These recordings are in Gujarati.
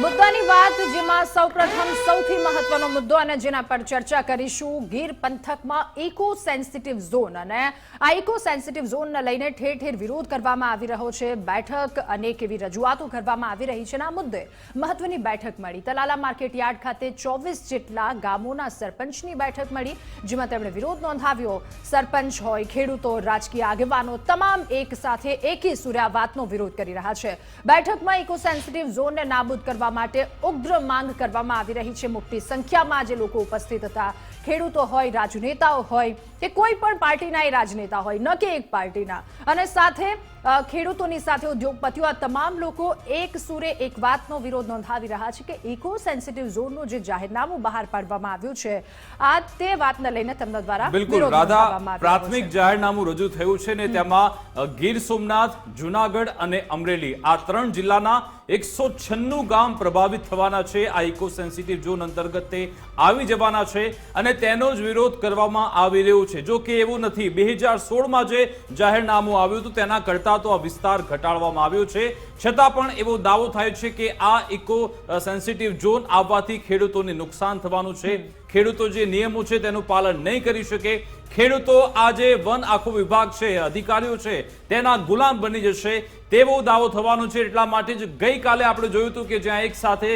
મુદ્દાની વાત જેમાં સૌપ્રથમ સૌથી મહત્વનો મુદ્દો અને જેના પર ચર્ચા કરીશું, ગીર પંથકમાં ઇકો સેન્સિટિવ ઝોન અને આ ઇકો સેન્સિટિવ ઝોનને લઈને ઠેર ઠેર વિરોધ કરવામાં આવી રહ્યો છે. બેઠક અનેક એવી રજૂઆતો કરવામાં આવી રહી છે આ મુદ્દે મહત્વની બેઠક મળી. તલાલા માર્કેટ યાર્ડ ખાતે ચોવીસ જેટલા ગામોના સરપંચની બેઠક મળી, જેમાં તેમણે વિરોધ નોંધાવ્યો. સરપંચ હોય, ખેડૂતો, રાજકીય આગેવાનો તમામ એક સાથે એકી સૂર્યા વાતનો વિરોધ કરી રહ્યા છે. બેઠકમાં ઇકો સેન્સિટિવ ઝોનને નાબૂદ કરવા માટે ઉગ્ર માંગ કરવામાં આવી રહી છે. મોટી સંખ્યામાં જે લોકો ઉપસ્થિત હતા, ખેડૂતો હોય, રાજનેતાઓ હોય, કે કોઈ પણ પાર્ટીના એ રાજનેતા હોય, ન કે એક પાર્ટીના. અને સાથે ખેડૂતોની સાથે ઉદ્યોગપતિઓ આ તમામ લોકો એક સુરે એક વાતનો વિરોધ નોંધાવી રહ્યા છે કે ઇકો સેન્સિટિવ ઝોનનું જે જાહેરનામું બહાર પાડવામાં આવ્યું છે આ તે વાતને લઈને તેમના દ્વારા બિલકુલ રાધા પ્રાથમિક જાહેરનામું રજૂ થયું છે ને તેમાં ગીર સોમનાથ જુનાગઢ અને અમરેલી આ ત્રણ જિલ્લાના એકસો છન્નું ગામ પ્રભાવિત થવાના છે. આ ઇકો સેન્સિટિવ ઝોન અંતર્ગત તે આવી જવાના છે અને તેનો જ વિરોધ કરવામાં આવી રહ્યો છે. જો કે એવું નથી બે હજાર સોળમાં જે જાહેરનામું આવ્યું હતું તેના કરતાં તો આ વિસ્તાર ઘટાડવામાં આવ્યો છે. છતાં પણ એવો દાવો થાય છે કે આ ઇકો સેન્સિટિવ ઝોન આવવાથી ખેડૂતોને નુકસાન થવાનું છે. ખેડૂતો જે નિયમો છે તેનું પાલન નહીં કરી શકે. ખેડૂતો આજે વન આખો વિભાગ છે, અધિકારીઓ છે, તેના ગુલામ બની જશે. તેવો દાવો થવાનો છે એટલા માટે જ ગઈકાલે આપણે જોયું હતું કે જ્યાં એક સાથે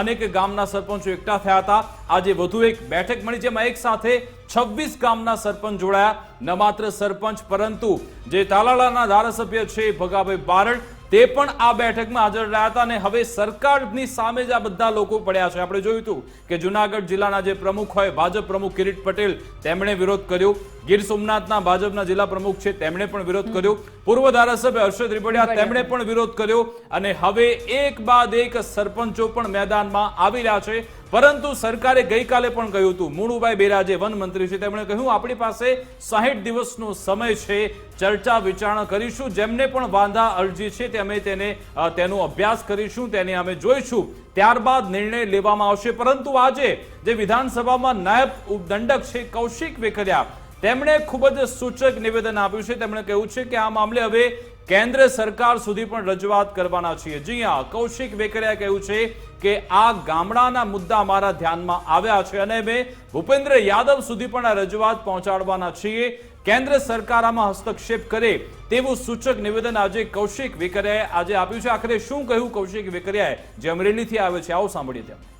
અનેક ગામના સરપંચો એકઠા થયા હતા. આજે વધુ એક બેઠક મળી જેમાં એક સાથે છવ્વીસ ગામના સરપંચ જોડાયા. ન માત્ર સરપંચ, પરંતુ જે તાલાળાના ધારાસભ્ય છે ભગાભાઈ બારડ તે પણ આ બેઠકમાં હાજર રહ્યા હતા અને હવે સરકારની સામે જ આ બધા લોકો પડ્યા છે. આપણે જોયું હતું કે જુનાગઢ જિલ્લાના જે પ્રમુખ હોય ભાજપ પ્રમુખ કિરીટ પટેલ તેમણે વિરોધ કર્યો. ગીર સોમનાથના ભાજપના જિલ્લા પ્રમુખ છે તેમણે પણ વિરોધ કર્યો. પૂર્વ ધારાસભ્ય હર્ષદ રીબડિયા તેમણે પણ વિરોધ કર્યો. અને હવે એક બાદ એક સરપંચો પણ મેદાનમાં આવી રહ્યા છે. પરંતુ સરકારે ગઈકાલે પણ કહ્યું હતું, મુળુભાઈ બેરા જે વન મંત્રી છે. તેમણે કહ્યું, આપણી પાસે સાહીઠ દિવસનો સમય છે, ચર્ચા વિચારણા કરીશું. જેમને પણ વાંધા અરજી છે, તે અમે તેને તેનો અભ્યાસ કરીશું, તેને અમે જોઈશું. ત્યારબાદ નિર્ણય લેવામાં આવશે. પરંતુ આજે જે વિધાનસભામાં નાયબ ઉપદંડક છે, કૌશિક વેકરિયા તેમણે ખૂબ જ સૂચક નિવેદન આપ્યું છે. તેમણે કહ્યું છે કે આ મામલે હવે કેન્દ્ર સરકાર સુધી પણ રજૂઆત કરવાના છીએ. જી હા, કૌશિક વેકરિયા કહ્યું છે કે આ ગામડાના મુદ્દા મારા ધ્યાનમાં આવ્યા છે અને અમે ભૂપેન્દ્ર યાદવ સુધી પણ આ રજૂઆત પહોંચાડવાના છીએ. કેન્દ્ર સરકાર આમાં હસ્તક્ષેપ કરે તેવું સૂચક નિવેદન આજે કૌશિક વેકરિયાએ આજે આપ્યું છે. આખરે શું કહ્યું કૌશિક વેકરિયાએ? જે અમરેલીથી આવે છે. આવો સાંભળીએ ત્યાં.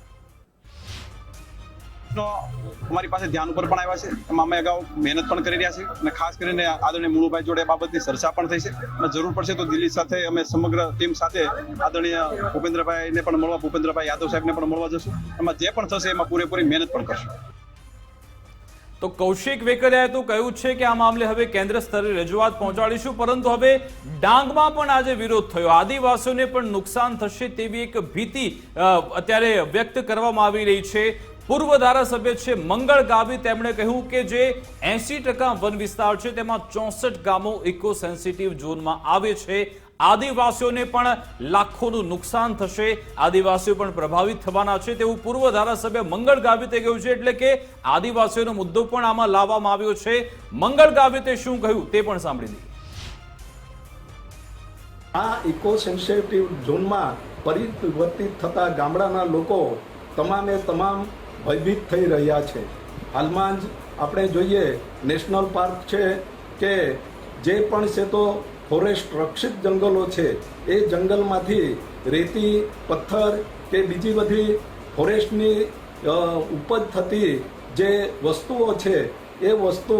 નો અમારી પાસે ધ્યાન ઉપર પણ આવ્યા છે. એમાં અમે અગાઉ મહેનત પણ કરી રહ્યા છીએ અને ખાસ કરીને આદરણીય મુળુભાઈ જોડે બાબતની ચર્ચા પણ થઈ છે. અને જરૂર પડશે તો દિલ્હી સાથે અમે સમગ્ર ટીમ સાથે આદરણીય ભૂપેન્દ્રભાઈને પણ મળવા, ભૂપેન્દ્રભાઈ યાદવ સાહેબને પણ મળવા જશું. એમાં જે પણ થશે એમાં પૂરેપૂરી મહેનત પણ કરશું. તો કૌશિક વેકરિયાએ તો કહ્યું છે કે આ મામલે હવે કેન્દ્ર સ્તરે રજૂઆત પહોંચાડીશું, પરંતુ હવે ડાંગમાં પણ આજે વિરોધ થયો. આદિવાસીઓને પણ નુકસાન થશે તેવી એક ભીતિ અત્યારે વ્યક્ત કરવામાં આવી રહી છે. પૂર્વ ધારાસભ્ય છે મંગળ ગાવી તેમણે કહ્યું કે જે એસી ટકા વન વિસ્તાર છે, તેમાં ચોસઠ ગામો ઇકો સેન્સિટિવ ઝોનમાં આવે છે. આદિવાસીઓને પણ લાખોનું નુકસાન થશે. આદિવાસીઓ પણ પ્રભાવિત થવાના છે. તેવું પૂર્વ ધારાસભ્ય મંગળ ગાવિતે કહ્યું છે, એટલે કે આદિવાસીઓનો મુદ્દો પણ આમાં લાવવામાં આવ્યો છે. મંગળ ગાવિતે શું કહ્યું તે પણ સાંભળી લઈએ. આ ઇકો સેન્સિટિવ ઝોનમાં પરિવર્તિત થતા ગામડાના લોકો તમામે તમામ ભયભીત થઈ રહ્યા છે. હાલમાં જ આપણે જોઈએ, નેશનલ પાર્ક છે કે જે પણ છે તો ફોરેસ્ટ રક્ષિત જંગલો છે. એ જંગલમાંથી રેતી, પથ્થર કે બીજી બધી ફોરેસ્ટની ઉપજ થતી જે વસ્તુઓ છે, એ વસ્તુ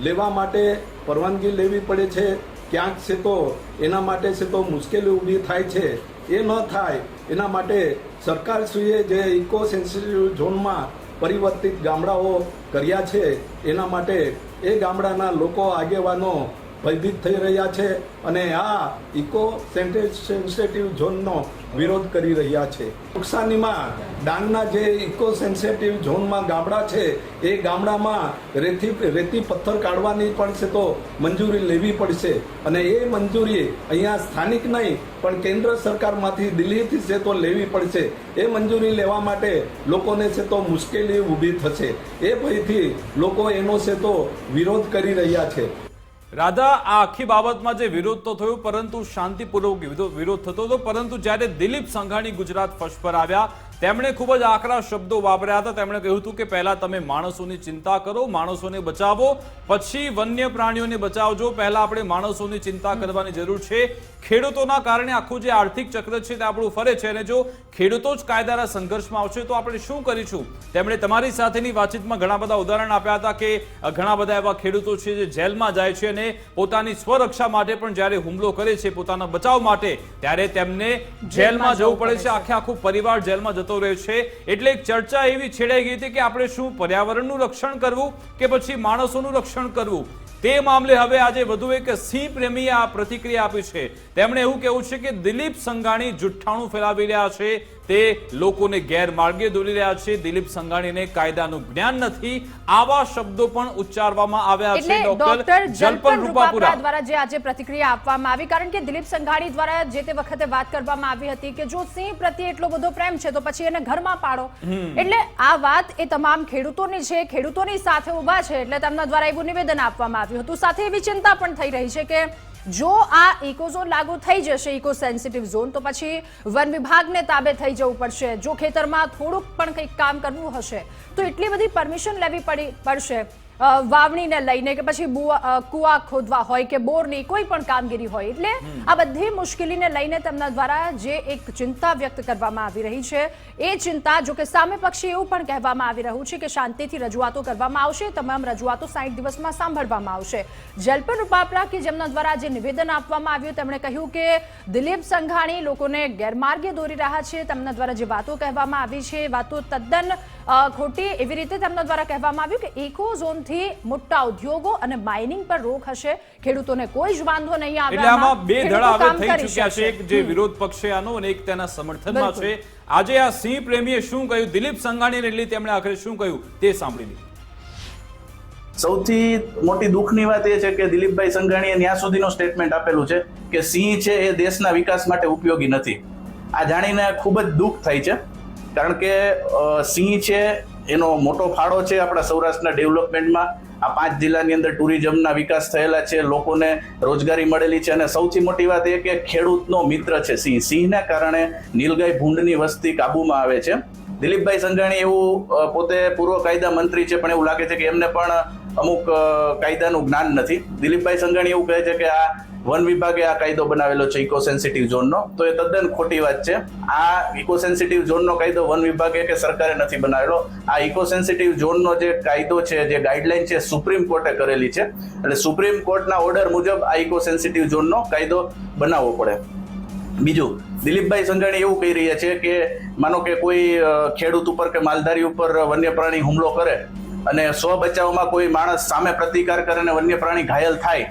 લેવા માટે પરવાનગી લેવી પડે છે. ક્યાંક છે તો એના માટે છે તો મુશ્કેલી ઊભી થાય છે. એ ન થાય. એના માટે સરકારશ્રીએ જે ઇકો સેન્સિટિવ ઝોનમાં પરિવર્તિત ગામડાઓ કર્યા છે, એના માટે એ ગામડાના લોકો આગેવાનો ભયભીત થઈ રહ્યા છે. અને આ ઇકો સેન્સિટિવ ઝોનનો વિરોધ કરી રહ્યા છે. નુકસાનીમાં ડાંગના જે ઇકો સેન્સેટિવ ઝોનમાં ગામડા છે, એ ગામડામાં રેતી રેતી પથ્થર કાઢવાની પણ છે તો મંજૂરી લેવી પડશે. અને એ મંજૂરી અહીંયા સ્થાનિક નહીં, પણ કેન્દ્ર સરકારમાંથી દિલ્હીથી છે તો લેવી પડશે. એ મંજૂરી લેવા માટે લોકોને છે તો મુશ્કેલી ઊભી થશે. એ ભયથી લોકો એનો છે તો વિરોધ કરી રહ્યા છે. રાધા, આ આખી બાબતમાં જે વિરોધ તો થયો, પરંતુ શાંતિપૂર્વક વિરો- વિરોધ થતો હતો. પરંતુ જ્યારે દિલીપ સંઘાણી ગુજરાત ફર્સ્ટ પર આવ્યા તેમણે ખૂબ જ આકરા શબ્દો વાપર્યા હતા. તેમણે કહ્યું હતું કે પહેલા તમે માણસોની ચિંતા કરો માણસોને બચાવો પછી વન્ય પ્રાણીઓને બચાવજો. પહેલા આપણે માણસોની ચિંતા કરવાની જરૂર છે. ખેડૂતોના કારણે આખું જે આર્થિક ચક્ર છે તે આપણું ફરે છે અને જો ખેડૂતો જ કાયદાના સંઘર્ષમાં આવશે તો આપણે શું કરીશું? તેમણે તમારી સાથેની વાતચીતમાં ઘણા બધા ઉદાહરણ આપ્યા હતા કે ઘણા બધા એવા ખેડૂતો છે જે જેલમાં જાય છે અને પોતાની સ્વરક્ષા માટે પણ જ્યારે હુમલો કરે છે પોતાના બચાવ માટે ત્યારે તેમને જેલમાં જવું પડે છે. આખે આખું પરિવાર જેલમાં જતો રહે છે. એટલે એક ચર્ચા એવી છેડાઈ ગઈ હતી કે આપણે શું પર્યાવરણનું રક્ષણ કરવું કે પછી માણસોનું રક્ષણ કરવું? તે મામલે હવે આજે વધુ એક સિંહ પ્રેમીએ આ પ્રતિક્રિયા આપી છે. તેમણે એવું કહેવું છે કે દિલીપ સંઘાણી જુઠ્ઠાણું ફેલાવી રહ્યા છે. તે લોકોને ગેરમાર્ગે દોરી રહ્યા છે. દિલીપ સંઘાણીને કાયદાનું જ્ઞાન નથી. આવા શબ્દો પણ ઉચ્ચારવામાં આવ્યા છે. ડોક્ટર જલપન રૂપાપુરા. દ્વારા જે આજે પ્રતિક્રિયા આપવામાં આવી કારણ કે દિલીપ સંઘાણી દ્વારા જે તે વખતે વાત કરવામાં આવી હતી કે જો સિંહ પ્રત્યે એટલો બધો પ્રેમ છે તો પછી એને ઘરમાં પાડો. એટલે આ વાત એ તમામ ખેડૂતોની છે ખેડૂતોની સાથે ઊભા છે એટલે તેમના દ્વારા એવું નિવેદન આપવામાં આવ્યું હતું. સાથે એવી ચિંતા પણ થઈ રહી છે કે જો આ ઇકોઝોન લાગુ થઈ જશે ઇકો સેન્સિટિવ ઝોન, તો પછી વન વિભાગને તાબે થઈ જવું પડશે. જો ખેતરમાં થોડુંક પણ કંઈક કામ કરવું હશે, તો એટલી બધી પરમિશન લેવી પડી, પડશે. વાવણીને લઈને કે પછી કુવા કૂવા ખોદવા હોય કે બોરની કોઈ પણ કામગીરી હોય એટલે આ બધી મુશ્કેલીને લઈને તેમના દ્વારા જે એક ચિંતા વ્યક્ત કરવામાં આવી રહી છે એ ચિંતા જો કે સામે પક્ષે એવું પણ કહેવામાં આવી રહ્યું છે કે શાંતિથી રજૂઆતો કરવામાં આવશે તમામ રજૂઆતો સાઠ દિવસમાં સાંભળવામાં આવશે. જલપન રૂપાપરા કે જેમના દ્વારા જે નિવેદન આપવામાં આવ્યું તેમણે કહ્યું કે દિલીપ સંઘાણી લોકોને ગેરમાર્ગે દોરી રહ્યા છે તેમના દ્વારા જે વાતો કહેવામાં આવી છે વાતો તદ્દન ખોટી એવી રીતે તેમના દ્વારા કહેવામાં આવ્યું કે ઇકો ઝોનથી મોટા ઉદ્યોગો અને માઇનિંગ પર રોક હશે. ખેડૂતોને કોઈ જ વાંધો નહીં આવે. એટલે આમાં બે ધડા હવે થઈ ચૂક્યા છે. એક જે વિરોધ પક્ષે આનો અને એક તેના સમર્થનમાં છે. આજે આ સિંહ પ્રેમીએ શું કહ્યું? દિલીપ સંઘાણીને એટલે તેમણે આખરે શું કહ્યું? તે સાંભળી લીધું સૌથી મોટી દુઃખની વાત એ છે કે દિલીપભાઈ સંઘાણીએ ત્યાં સુધીનું સ્ટેટમેન્ટ આપેલું છે કે સિંહ છે એ દેશના વિકાસ માટે ઉપયોગી નથી. આ જાણીને ખૂબ જ દુઃખ થાય છે. કારણ કે સિંહ છે એનો મોટો ફાળો છે આપણા સૌરાષ્ટ્રના ડેવલપમેન્ટમાં. આ પાંચ જિલ્લાની અંદર ટુરિઝમના વિકાસ થયેલા છે, લોકોને રોજગારી મળેલી છે અને સૌથી મોટી વાત એ કે ખેડૂતનો મિત્ર છે સિંહ. સિંહના કારણે નીલગાય ભૂંડની વસ્તી કાબૂમાં આવે છે. દિલીપભાઈ સંઘાણી એવું પોતે પૂર્વ કાયદા મંત્રી છે પણ એવું લાગે છે કે એમને પણ અમુક કાયદાનું જ્ઞાન નથી. દિલીપભાઈ સંઘાણી એવું કહે છે કે આ વન વિભાગે આ કાયદો બનાવેલો છે ઇકો સેન્સિટિવ ઝોનનો. તો એ તદ્દન ખોટી વાત છે. આ ઇકો સેન્સિટિવ ઝોનનો કાયદો વન વિભાગે કે સરકારે નથી બનાવેલો. આ ઇકો સેન્સિટિવ ઝોનનો જે કાયદો છે, જે ગાઈડલાઈન છે, સુપ્રીમ કોર્ટે કરેલી છે. એટલે સુપ્રીમ કોર્ટના ઓર્ડર મુજબ આ ઇકો સેન્સિટિવ ઝોનનો કાયદો બનાવવો પડે. બીજું, દિલીપભાઈ સંઘાણી એવું કહી રહ્યા છે કે, માનો કે કોઈ ખેડૂત ઉપર કે માલધારી ઉપર વન્ય પ્રાણી હુમલો કરે અને સ્વ બચાવમાં કોઈ માણસ સામે પ્રતિકાર કરે અને વન્ય પ્રાણી ઘાયલ થાય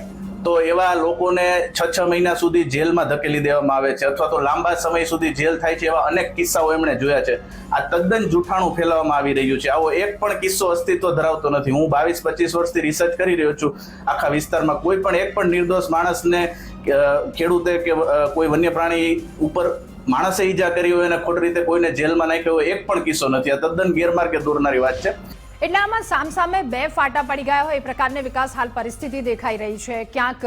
તો એવા લોકોને છ છ મહિના સુધી જેલમાં ધકેલી દેવામાં આવે છે અથવા તો લાંબા સમય સુધી જેલ થાય છે એવા અનેક કિસ્સાઓ એમણે જોયા છે. આ તદ્દન જૂઠાણું ફેલાવવામાં આવી રહ્યું છે. આવો એક પણ કિસ્સો અસ્તિત્વ ધરાવતો નથી. હું બાવીસ પચીસ વર્ષથી રિસર્ચ કરી રહ્યો છું. આખા વિસ્તારમાં કોઈ પણ એક પણ નિર્દોષ માણસને ખેડૂતે કે કોઈ વન્ય પ્રાણી ઉપર માણસે ઈજા કરી હોય અને ખોટી રીતે કોઈને જેલમાં નાખ્યો હોય, એક પણ કિસ્સો નથી. આ તદ્દન ગેરમાર્ગે દોરનારી વાત છે. એટલે આમાં સામસામે બે ફાટા પડી ગયા હોય એ પ્રકારની વિકાસ હાલ પરિસ્થિતિ દેખાઈ રહી છે. ક્યાંક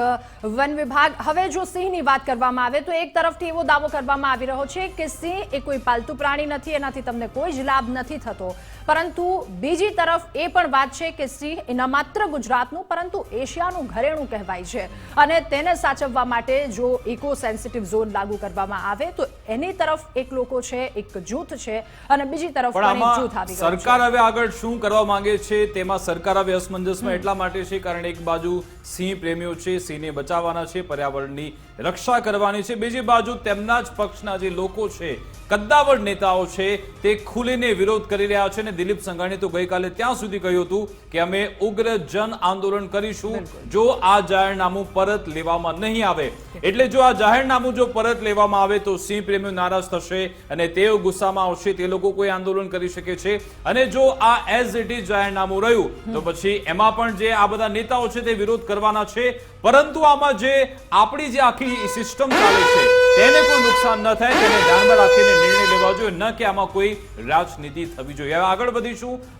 વન વિભાગ, હવે જો સિંહની વાત કરવામાં આવે તો એક તરફથી એવો દાવો કરવામાં આવી રહ્યો છે કે સિંહ એ કોઈ પાલતુ પ્રાણી નથી, એનાથી તમને કોઈ જ લાભ નથી થતો. પરંતુ બીજી તરફ એ પણ વાત છે કે સિંહ એ ન માત્ર ગુજરાતનું પરંતુ એશિયાનું ઘરેણું કહેવાય છે. અને તેને સાચવવા માટે જો ઇકો સેન્સિટિવ ઝોન લાગુ કરવામાં આવે તો એની તરફ એક લોકો છે એક જૂથ છે અને બીજી તરફ પણ પણ એક જૂથ આવી સરકાર હવે આગળ શું કરવા માંગે છે તેમાં સરકાર હવે અસમંજસમાં એટલા માટે છે કારણ એક બાજુ સિંહ પ્રેમીઓ છે સિંહને બચાવવાના છે પર્યાવરણની રક્ષા કરવાની છે બીજી બાજુ તેમના જ પક્ષના જે લોકો છે કદ્દાવર નેતાઓ છે તે ખુલીને વિરોધ કરી રહ્યા છે અને દિલીપ સંઘાણીએ તો ગઈકાલે ત્યાં સુધી કહ્યું હતું કે અમે ઉગ્ર જન આંદોલન કરીશું. જો આ જાહેરનામું પરત લેવામાં નહીં આવે. એટલે જો આ જાહેરનામું જો પરત લેવામાં આવે તો સિંહ પ્રેમીઓ નારાજ થશે અને તેઓ ગુસ્સામાં આવશે તે લોકો કોઈ આંદોલન કરી શકે છે. અને જો આ એઝ ઇટ ઇઝ જાહેરનામું રહ્યું તો પછી એમાં પણ જે આ બધા નેતાઓ છે તે વિરોધ કરવાના છે. પરંતુ આમાં જે આપણી જે આખી સિસ્ટમ ચાલે છે તેને કોઈ નુકસાન ન થાય, તેને ધ્યાનમાં રાખીને નિર્ણય લેવા જોઈએ, ન કે આમાં કોઈ રાજનીતિ થવી જોઈએ. આગળ વધીશું.